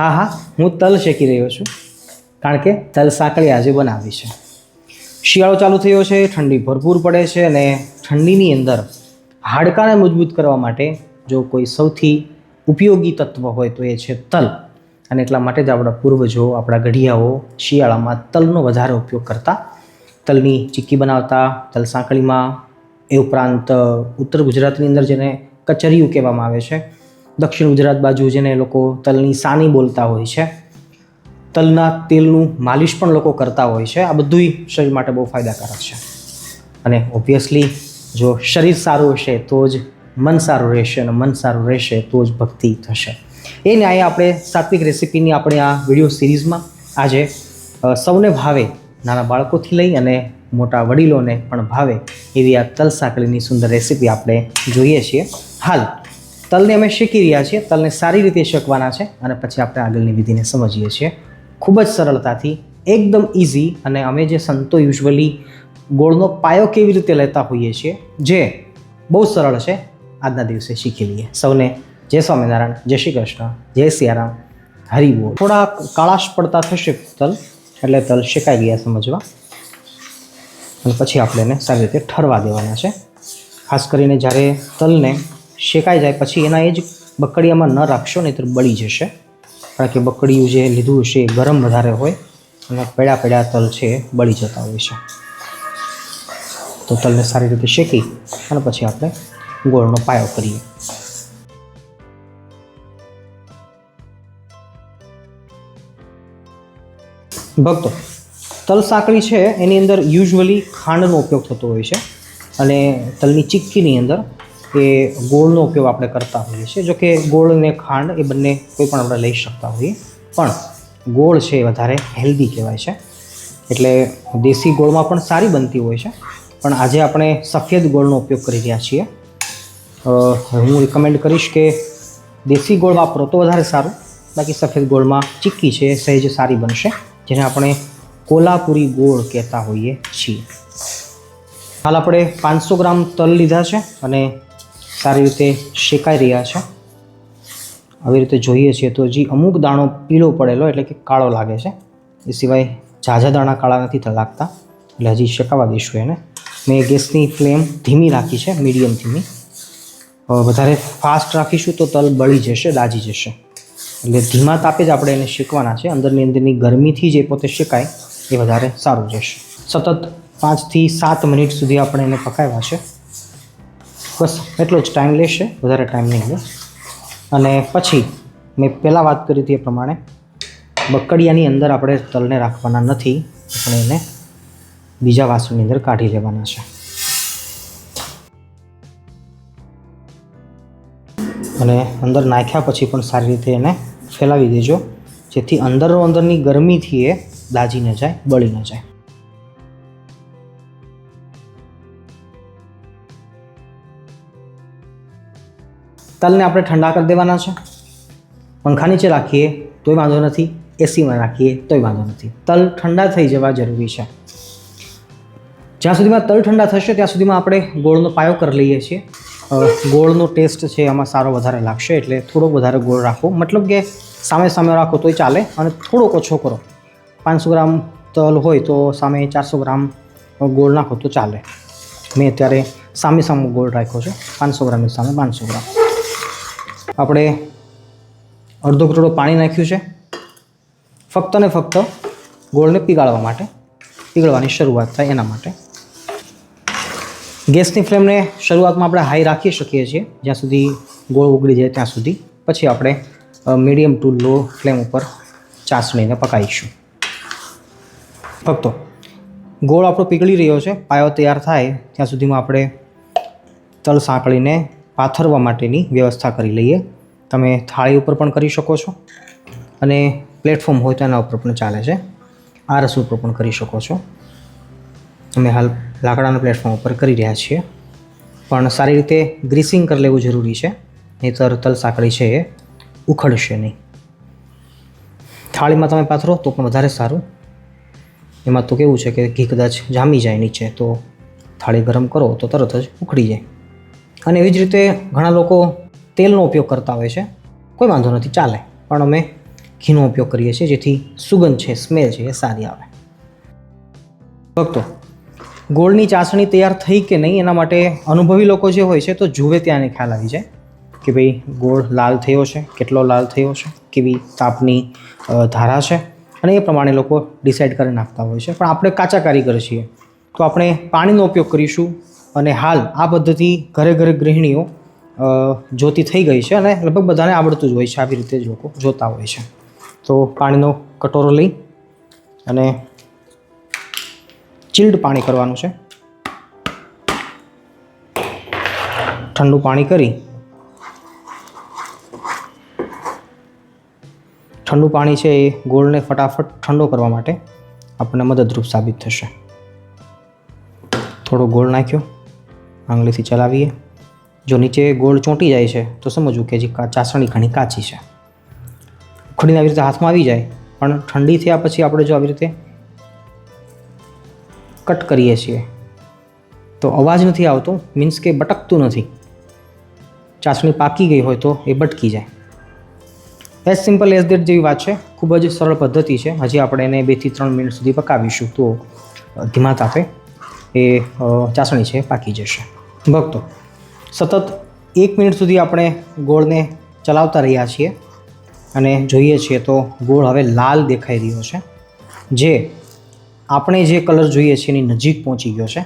હા હા, હું તલ શેકી રહ્યો છું. કારણ કે તલ સાંકળી આજે બનાવી છે. શિયાળો ચાલુ થયો છે, ઠંડી ભરપૂર પડે છે અને ઠંડીની અંદર હાડકાને મજબૂત કરવા માટે જો કોઈ સૌથી ઉપયોગી તત્વ હોય તો એ છે તલ. અને એટલા માટે જ આપણા પૂર્વજો, આપણા ઘડિયાઓ શિયાળામાં તલનો વધારે ઉપયોગ કરતા. તલની ચીક્કી બનાવતા, તલ સાંકળીમાં, એ ઉપરાંત ઉત્તર ગુજરાતની અંદર જેને કચરિયું કહેવામાં આવે છે દક્ષિણ ગુજરાત બાજુ જેને લોકો તલની સાની બોલતા હોય છે. તલના તેલનું માલિશ પણ લોકો કરતા હોય છે. આ બધુંય શરીર માટે બહુ ફાયદાકારક છે. અને ઓબ્વિયસલી જો શરીર સારું હશે તો જ મન સારું રહેશે અને મન સારું રહેશે તો જ ભક્તિ થશે. એ ન્યાય આપણે સાત્વિક રેસિપીની આપણે આ વીડિયો સિરીઝમાં આજે સૌને ભાવે નાના બાળકોથી લઈ અને મોટા વડીલોને પણ ભાવે એવી આ તલ સાંકળીની સુંદર રેસીપી આપણે જોઈએ છીએ. હાલ તલને અમે શેકી રહ્યા છીએ. તલને સારી રીતે શેકવાના છે અને પછી આપણે આગળની વિધિને સમજીએ છીએ. ખૂબ જ સરળતાથી, એકદમ ઇઝી અને અમે જે સંતો યુઝ્યુઅલી ગોળનો પાયો કેવી રીતે લેતા હોઈએ છીએ, જે બહુ સરળ છે, આજના દિવસે શીખી લઈએ. સૌને જય સ્વામિનારાયણ, જય શ્રી કૃષ્ણ, જય સિયારામ. હરિ થોડા કાળાશ પડતા થશે તલ, એટલે તલ શેકાઈ ગયા સમજવા. અને પછી આપણે એને સારી રીતે ઠરવા દેવાના છે. ખાસ કરીને જ્યારે તલને શેકાઈ જાય. પછી એના એ જ બકડીયામાં ન રાખશો નહીં તો બળી જશે. કારણ કે બકડીયું જે લીધું છે એ ગરમ વધારે હોય અને પેડા પેડા તલ છે એ બળી જતા હોય છે. તો તલને સારી રીતે શેકી અને પછી આપણે ગોળનો પાયો કરીએ. ભક્તો, તલ સાંકળી છે એની અંદર યુઝ્યુઅલી ખાંડનો ઉપયોગ થતો હોય છે અને તલની ચીક્કીની અંદર એ ગોળનો ઉપયોગ આપણે કરતા હોઈએ છીએ. જોકે ગોળ અને ખાંડ એ બંને કોઈ પણ આપણે લઈ શકતા હોઈએ. પણ ગોળ છે એ વધારે હેલ્ધી કહેવાય છે. એટલે દેશી ગોળમાં પણ સારી બનતી હોય છે. પણ આજે આપણે સફેદ ગોળનો ઉપયોગ કરી રહ્યા છીએ. હું રિકમેન્ડ કરીશ કે દેશી ગોળ વાપરો તો વધારે સારું. બાકી સફેદ ગોળમાં ચીક્કી છે સહેજ સારી બનશે, જેને આપણે કોલાપુરી ગોળ કહેતા હોઈએ છીએ. હાલ આપણે પાંચસો ગ્રામ તલ લીધા છે અને સારી રીતે શેકાઈ રહ્યા છે. આવી રીતે જોઈએ છીએ તો હજી અમુક દાણો પીળો પડેલો એટલે કે કાળો લાગે છે. એ સિવાય ઝાઝા દાણા કાળા નથી લાગતા. એટલે હજી શેકાવા દઈશું એને. મેં ગેસની ફ્લેમ ધીમી રાખી છે, મીડિયમ ધીમી. વધારે ફાસ્ટ રાખીશું તો તલ બળી જશે, દાજી જશે. એટલે ધીમા તાપે જ આપણે એને શેકવાના છે. અંદરની અંદરની ગરમીથી જે પોતે શેકાય એ વધારે સારું રહેશે. સતત પાંચથી સાત મિનિટ સુધી આપણે એને પકાવ્યા છે. બસ એટલો જ ટાઈમ લેશે, વધારે ટાઈમ નહીં લે. અને પછી મેં પહેલાં વાત કરી હતી એ પ્રમાણે બકડિયાની અંદર આપણે તલને રાખવાના નથી, આપણે એને બીજા વાસણની અંદર કાઢી લેવાના છે. અને અંદર નાખ્યા પછી પણ સારી રીતે એને ફેલાવી દેજો, જેથી અંદરો અંદરની ગરમીથી એ દાજી ન જાય, બળી ન જાય. તલને આપણે ઠંડા કરી દેવાના છે. પંખા નીચે રાખીએ, તોય વાંધો નથી. એસીમાં રાખીએ, તોય વાંધો નથી. તલ ઠંડા થઈ જવા જરૂરી છે. જ્યાં સુધીમાં તલ ઠંડા થશે, ત્યાં સુધીમાં આપણે ગોળનો પાયો કરી લઈએ છીએ. ગોળનો ટેસ્ટ છે એમાં સારો વધારે લાગશે, એટલે થોડોક વધારે ગોળ રાખો. મતલબ કે સામે સામે રાખો તોય ચાલે, અને થોડોક ઓછો કરો. પાંચસો ગ્રામ તલ હોય તો સામે ચારસો ગ્રામ ગોળ નાખો તો ચાલે. મેં અત્યારે સામે સામે ગોળ રાખ્યો છે. પાંચસો ગ્રામની સામે પાંચસો ગ્રામ. આપણે અડધો કટોડો પાણી નાખ્યું છે. ફક્ત ને ફક્ત ગોળને પીગાળવા માટે, પીગળવાની શરૂઆત થાય એના માટે. ગેસની ફ્લેમને શરૂઆતમાં આપણે હાઈ રાખી શકીએ છીએ, જ્યાં સુધી ગોળ ઉગડી જાય ત્યાં સુધી. પછી આપણે મીડિયમ ટુ લો ફ્લેમ ઉપર ચાસણીને પકાવીશું ફક્ત ગોળ આપણો પીગળી રહ્યો છે, પાયો તૈયાર થાય ત્યાં સુધીમાં આપણે તલ સાંકળીને પાથરવા માટેની વ્યવસ્થા કરી લઈએ. તમે થાળી ઉપર પણ કરી શકો છો અને પ્લેટફોર્મ હોય તો એના ઉપર પણ ચાલે છે. આ રસ ઉપર પણ કરી શકો છો. અમે હાલ લાકડાના પ્લેટફોર્મ ઉપર કરી રહ્યા છીએ. પણ સારી રીતે ગ્રીસિંગ કરી લેવું જરૂરી છે. નહીંતર તલ સાંકળી છે એ ઉખડશે નહીં. થાળીમાં તમે પાથરો તો પણ વધારે સારું. એમાં તો કેવું છે કે ઘી કદાચ જામી જાય નીચે તો થાળી ગરમ કરો તો તરત જ ઉખડી જાય. અને એવી જ રીતે ઘણા લોકો તેલનો ઉપયોગ કરતા હોય છે. કોઈ વાંધો નથી, ચાલે. પણ અમે ઘીનો ઉપયોગ કરીએ છીએ, જેથી સુગંધ છે સ્મેલ છે, એ સારી આવે. ભક્તો, ગોળની ચાસણી તૈયાર થઈ કે નહીં, એના માટે અનુભવી લોકો જે હોય છે, તો જુએ ત્યાંને ખ્યાલ આવી જાય કે ભાઈ, ગોળ લાલ થયો છે, કેટલો લાલ થયો છે, કેવી તાપની ધારા છે, અને એ પ્રમાણે લોકો ડિસાઇડ કરી નાખતા હોય છે. પણ આપણે કાચા કારીગર છીએ. તો આપણે પાણીનો ઉપયોગ કરીશું અને હાલ આ પદ્ધતિ ઘરે ઘરે ગૃહિણીઓ જોતી થઈ ગઈ છે અને લગભગ બધાને આવડતું જ હોય છે આવી રીતે જ લોકો જોતા હોય છે. તો પાણીનો કટોરો લઈ અને ચિલ્ડ પાણી કરવાનું છે. ઠંડુ પાણી કરી. ઠંડુ પાણી છે એ ગોળને ફટાફટ ઠંડો કરવા માટે આપણને મદદરૂપ સાબિત થશે. થોડો ગોળ નાખ્યો. આંગળીથી ચલાવીએ. જો નીચે ગોળ ચોંટી જાય છે, તો સમજવું કે હજી ચાસણી ઘણી કાચી છે. ઉખડીને આવી રીતે હાથમાં આવી જાય, પણ ઠંડી થયા પછી આપણે જો આવી રીતે કટ કરીએ છીએ, તો અવાજ નથી આવતો, મીન્સ કે બટકતું નથી. ચાસણી પાકી ગઈ હોય તો એ બટકી જાય. એઝ સિમ્પલ એઝ દેટ જેવી વાત છે, ખૂબ જ સરળ પદ્ધતિ છે. હજી આપણે એને બેથી ત્રણ મિનિટ સુધી પકાવીશું, તો ધીમા તાપે એ ચાસણી છે પાકી જશે. ભક્તો, સતત એક મિનિટ સુધી આપણે ગોળને ચલાવતા રહ્યા છીએ અને જોઈએ છીએ તો ગોળ હવે લાલ દેખાઈ રહ્યો છે, જે આપણે જે કલર જોઈએ છીએ એની નજીક પહોંચી ગયો છે.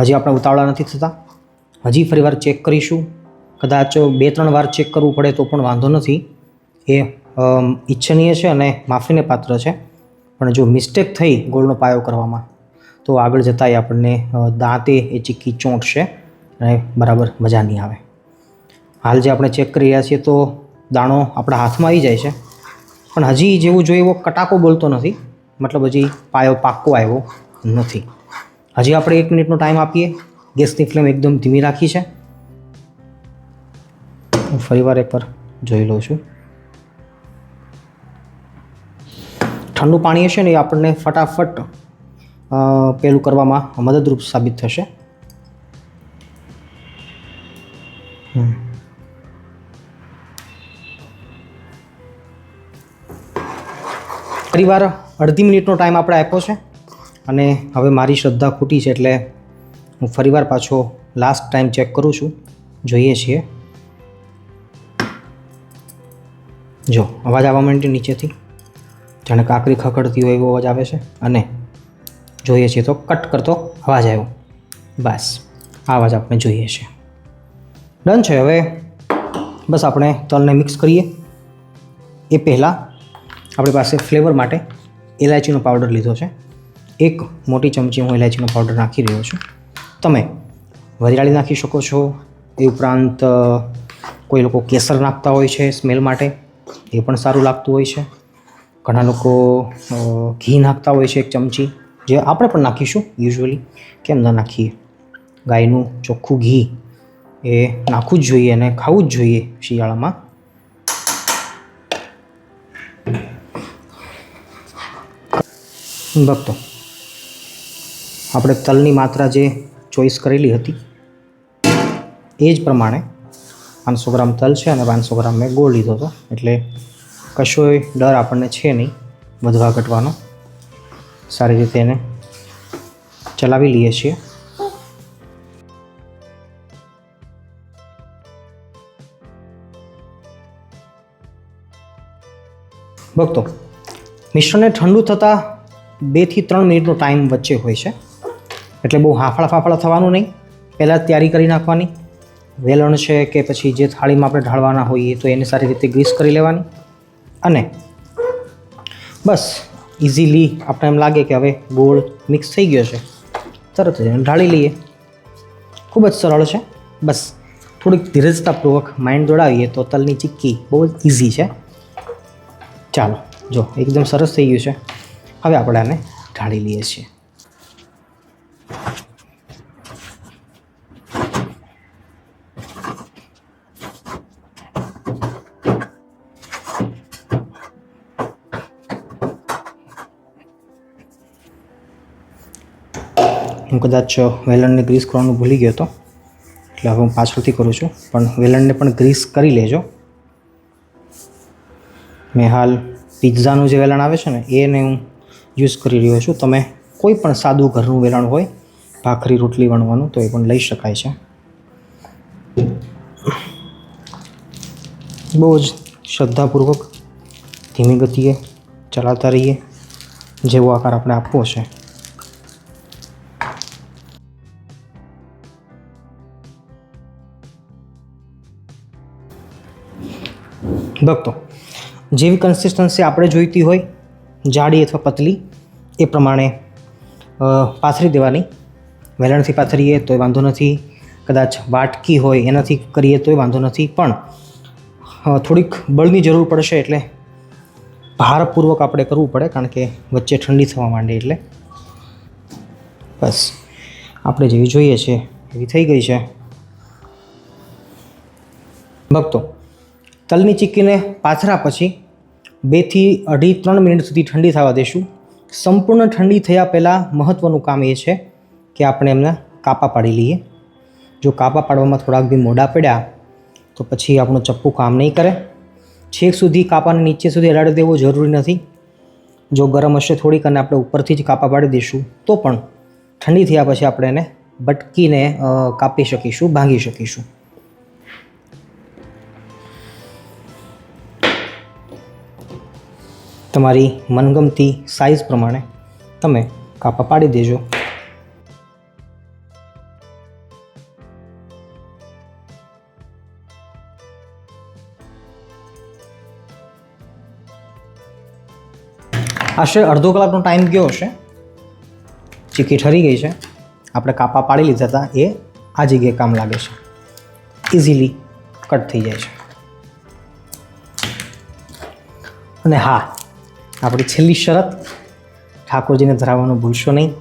હજી આપણે ઉતાવળા નથી થતા. હજી ફરીવાર ચેક કરીશું. કદાચ બે, ત્રણ વાર ચેક કરવું પડે તો પણ વાંધો નથી. એ ઈચ્છનીય છે અને માફીને પાત્ર છે. પણ જો મિસ્ટેક થઈ ગોળનો પાયો કરવામાં, તો આગળ જતાં આપણને દાંતે એ ચીક્કી ચોંટશે. અને બરાબર મજા નહીં આવે. હાલ જે આપણે ચેક કરી રહ્યા છીએ તો દાણો આપણા હાથમાં આવી જાય છે. પણ હજી જેવું જોઈએ એવો કટાકો બોલતો નથી. મતલબ હજી પાયો પાક્કો આવ્યો નથી. હજી આપણે એક મિનિટનો ટાઈમ આપીએ. ગેસની ફ્લેમ એકદમ ધીમી રાખી છે. હું ફરીવાર એકવાર જોઈ લઉં છું. ઠંડુ પાણી હશે ને એ આપણને ફટાફટ પેલું કરવામાં મદદરૂપ સાબિત થશે. ફરીવાર અડધી મિનિટનો ટાઈમ આપણે આપ્યો છે. અને હવે મારી શ્રદ્ધા ખૂટી છે એટલે હું ફરીવાર પાછો લાસ્ટ ટાઈમ ચેક કરું છું. જોઈએ છીએ. જો, અવાજ આવવા માંડ્યો નીચેથી. જાણે કાકરી ખખડતી હોય એવો અવાજ આવે છે. અને જોઈએ છીએ તો કટ કરતો અવાજ આવ્યો. બસ, આ અવાજ આપણે જોઈએ છીએ. ડન છે. હવે બસ આપણે તલને મિક્સ કરીએ. એ પહેલાં આપણી પાસે ફ્લેવર માટે ઇલાયચીનો પાવડર લીધો છે. એક મોટી ચમચી હું ઇલાયચીનો પાવડર નાખી રહ્યો છું. તમે વરિયાળી નાખી શકો છો. એ ઉપરાંત કોઈ લોકો કેસર નાખતા હોય છે સ્મેલ માટે, એ પણ સારું લાગતું હોય છે. ઘણા લોકો ઘી નાખતા હોય છે એક ચમચી, જે આપણે પણ નાખીશું યુઝ્યુઅલી. કેમ ન નાખીએ? ગાયનું ચોખ્ખું ઘી એ નાખવું જ જોઈએ અને ખાવું જ જોઈએ શિયાળામાં. ભક્તો આપણે તલની માત્રા જે ચોઈસ કરેલી હતી, એ જ પ્રમાણે પાંચસો ગ્રામ તલ છે અને પાંચસો ગ્રામ મેં ગોળ લીધો હતો. એટલે કશોય ડર આપણને છે નહીં વધવા ઘટવાનો. સારી રીતે એને ચલાવી લઈએ છીએ. ભક્તો મિશ્રણને ઠંડુ થતાં બેથી ત્રણ મિનિટનો ટાઈમ વચ્ચે હોય છે. એટલે બહુ હાફળા ફાફળા થવાનું નહીં. પહેલાં જ તૈયારી કરી નાખવાની. વેલણ છે કે પછી જે થાળીમાં આપણે ઢાળવાના હોઈએ તો એને સારી રીતે ગ્રીસ કરી લેવાની. અને બસ ઇઝીલી આપણે એમ લાગે કે હવે ગોળ મિક્સ થઈ ગયો છે. તરત જ એને ઢાળી લઈએ. ખૂબ જ સરળ છે. બસ, થોડીક ધીરજતાપૂર્વક માઇન્ડ દોડાવીએ તો તલની ચીક્કી બહુ જ ઇઝી છે. ચાલો, જો, એકદમ સરસ થઈ ગયું છે. હવે આપણે આને ઢાળી લઈએ છીએ. હું કદાચ વેલણને ગ્રીસ કરવાનું ભૂલી ગયો હતો એટલે હવે હું પાછળથી કરું છું. પણ વેલણને પણ ગ્રીસ કરી લેજો. મેં હાલ પિઝાનું જે વેલણ આવે છે ને, એને હું યુઝ કરી રહ્યો છું. તમે કોઈ પણ સાદું ઘરનું વેલણ હોય, ભાખરી, રોટલી વણવાનું, તો એ પણ લઈ શકાય છે. બહુ જ શ્રદ્ધાપૂર્વક ધીમી ગતિએ ચલાવતા રહીએ, જેવો આકાર આપણે આપવો છે. ભક્તો, જેવી કન્સિસ્ટન્સી આપણે જોઈતી હોય જાડી અથવા પતલી એ પ્રમાણે પાથરી દેવાની. વેલણથી પાથરીએ તો વાંધો નથી. કદાચ વાટકી હોય એનાથી કરીએ તોય વાંધો નથી. પણ થોડીક બળની જરૂર પડશે એટલે ભારપૂર્વક આપણે કરવું પડે, કારણ કે વચ્ચે ઠંડી થવા માંડે એટલે. બસ, આપણે જેવી જોઈએ છે, એવી થઈ ગઈ છે. ભક્તો, તલની ચીક્કીને પાથરા પછી બેથી અઢી ત્રણ મિનિટ સુધી ઠંડી થવા દેશું. સંપૂર્ણ ઠંડી થયા પહેલાં મહત્ત્વનું કામ એ છે કે આપણે એમને કાપા પાડી લઈએ. જો કાપા પાડવામાં થોડાક બી મોડા પડ્યા, તો પછી આપણું ચપ્પુ કામ નહીં કરે. છેક સુધી કાપાને નીચે સુધી અડાડી દેવો જરૂરી નથી. જો ગરમ હશે થોડીક અને આપણે ઉપરથી જ કાપા પાડી દઈશું, તો પણ ઠંડી થયા પછી આપણે એને બટકીને કાપી શકીશું, ભાંગી શકીશું. તમારી મનગમતી સાઇઝ પ્રમાણે તમે કાપા પાડી દેજો. આશરે અડધો કલાકનો ટાઈમ ગયો હશે. ચીકી ઠરી ગઈ છે. આપણે કાપા પાડી લીધા હતા. એ આ જગ્યાએ કામ લાગે છે. ઇઝીલી કટ થઈ જાય છે. અને હા આપણી છેલ્લી શરત ઠાકોરજીને ધરાવવાનું ભૂલશો નહીં